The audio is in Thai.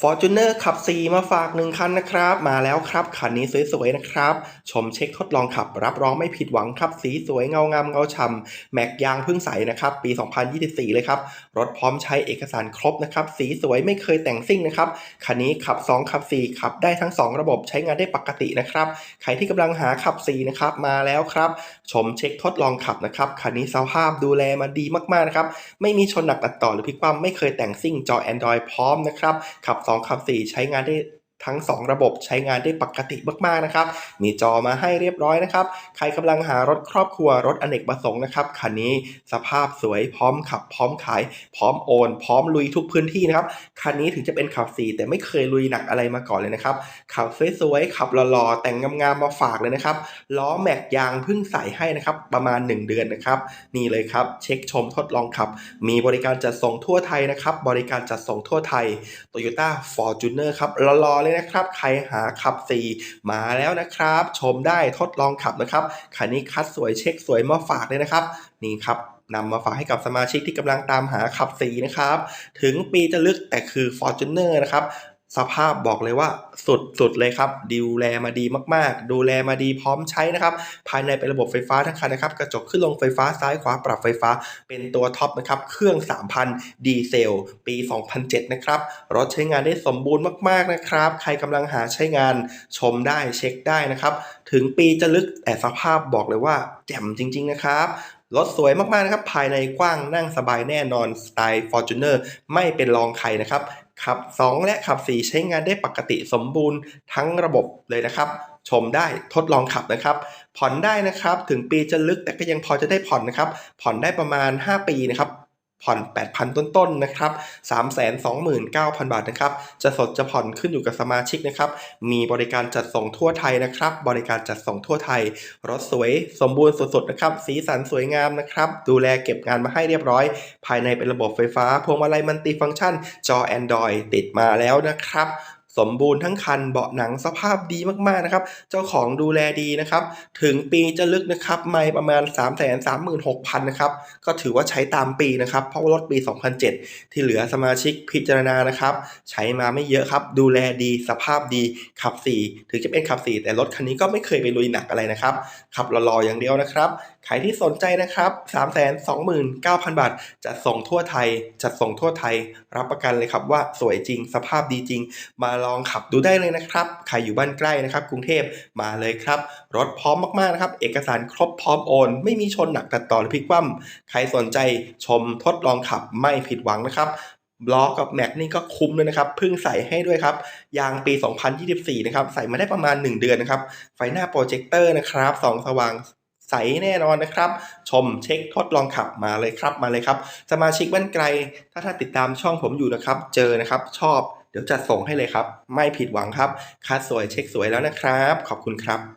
Fortuner ขับ 4 มาฝาก 1 คันนะครับ มาแล้วครับ คันนี้สวยๆนะครับ ชมเช็คทดลองขับ รับรองไม่ผิดหวังครับ สีสวยเงางามเงาฉ่ำแม็กยางเพึ่งใสนะครับ ปี 2024 เลยครับ รถพร้อมใช้เอกสารครบนะครับ สีสวยไม่เคยแต่งซิ่งนะครับ คันนี้ขับ 2 ขับ 4 ขับได้ทั้ง 2 ระบบใช้งานได้ปกตินะครับ ใครที่กำลังหาขับ 4 นะครับ มาแล้วครับ ชมเช็คทดลองขับนะครับ คันนี้สภาพดูแลมาดีมากๆนะครับ ไม่มีชนหนักตัดต่อหรือพลิกคว่ำไม่เคยแต่งซิ่งจอ Android พร้อมนะครับขับ2ขับ4ใช้งานได้ ทั้ง 2 ระบบใช้งานได้ปกติมากๆนะครับ มีจอมาให้เรียบร้อยนะครับ ใครกำลังหารถครอบครัวรถอเนกประสงค์นะครับคันนี้สภาพสวยพร้อมขับ พร้อมขาย พร้อมโอน พร้อมลุยทุกพื้นที่นะครับคันนี้ถึงจะเป็นขับ4แต่ไม่เคยลุยหนักอะไรมาก่อนเลยนะครับขับสวยๆขับหล่อๆแต่งงามๆมาฝากเลยนะครับล้อแม็กยางเพิ่งใส่ให้นะครับประมาณ 1 เดือนนะครับนี่เลยครับเช็คชมทดลองขับ มีบริการจัดส่งทั่วไทยนะครับบริการจัดส่งทั่วไทย Toyota Fortuner ครับรอเลยนะครับ ใครหาขับ 4 มาแล้วนะครับ ชมได้ทดลองขับนะครับคันนี้คัดสวยเช็คสวยมาฝากเลยนะครับ นี่ครับนำมาฝากให้กับสมาชิกที่กำลังตามหาขับสีนะครับ ถึงปีจะลึกแต่คือ Fortuner นะครับ สภาพบอกเลยว่าสุดสุดเลยครับดูแลมาดีมากๆ ดูแลมาดีพร้อมใช้นะครับ ภายในเป็นระบบไฟฟ้าทั้งคันนะครับ กระจกขึ้นลงไฟฟ้าซ้ายขวาปรับไฟฟ้า เป็นตัวท็อปนะครับ เครื่อง 3,000 ดีเซล ปี 2007 นะครับ รถใช้งานได้สมบูรณ์มากๆนะครับ ใครกำลังหาใช้งานชมได้เช็คได้นะครับ ถึงปีจะลึกแต่สภาพบอกเลยว่าแจ่มจริง ๆ นะครับ รถสวยมากๆนะครับ ภายในกว้างนั่งสบายแน่นอนสไตล์ Fortuner ไม่เป็นรองใครนะครับ ขับ 2 และขับ 4 ใช้งานได้ปกติสมบูรณ์ทั้งระบบเลยนะครับ ชมได้ทดลองขับนะครับ ผ่อนได้นะครับ ถึงปีจะลึกแต่ก็ยังพอจะได้ผ่อนนะครับ ผ่อนได้ประมาณ 5 ปีนะครับ ผ่อน 8,000 ต้นๆนะครับ 329,000 บาทนะครับ จะสดจะผ่อนขึ้นอยู่กับสมาชิกนะครับ มีบริการจัดส่งทั่วไทยนะครับ บริการจัดส่งทั่วไทย รถสวยสมบูรณ์สดๆนะครับ สีสันสวยงามนะครับ ดูแลเก็บงานมาให้เรียบร้อย ภายในเป็นระบบไฟฟ้า พวงมาลัยมันติฟังก์ชัน จอ Android ติดมาแล้วนะครับ สมบูรณ์ทั้งคันเบาะหนังสภาพดีมากๆนะครับ เจ้าของดูแลดีนะครับ ถึงปีจะลึกนะครับ ไม่ประมาณ 336,000นะครับ ก็ถือว่าใช้ตามปีนะครับ เพราะว่ารถปี 2007 ที่เหลือสมาชิกพิจารณานะครับ ใช้มาไม่เยอะครับ ดูแลดีสภาพดีขับ4ถึงจะเป็นขับ4แต่รถคันนี้ก็ไม่เคยไปลุยหนักอะไรนะครับขับล่อๆอย่างเดียวนะครับใครที่สนใจนะครับ 329,000 บาทจัดส่งทั่วไทย จัดส่งทั่วไทย รับประกันเลยครับว่าสวยจริง สภาพดีจริง มาลองขับดูได้เลยนะครับ ใครอยู่บ้านใกล้นะครับ กรุงเทพมาเลยครับ รถพร้อมมากๆนะครับ เอกสารครบพร้อมโอน ไม่มีชนหนักตัดต่อหรือพลิกคว่ำใครสนใจชมทดลองขับไม่ผิดหวังนะครับล้อกับแม็กนี่ก็คุ้มเลยนะครับเพิ่งใส่ให้ด้วยครับยางปี 2024 นะครับ ใส่มาได้ประมาณ 1 เดือนนะครับ ไฟหน้าโปรเจคเตอร์นะครับสองสว่างใสแน่นอนนะครับ ชมเช็คทดลองขับมาเลยครับมาเลยครับ สมาชิกบ้านไกล ถ้าท่านติดตามช่องผมอยู่นะครับ เจอนะครับชอบ เดี๋ยวจัดส่งให้เลยครับ ไม่ผิดหวังครับ คัดสวยเช็คสวยแล้วนะครับ ขอบคุณครับ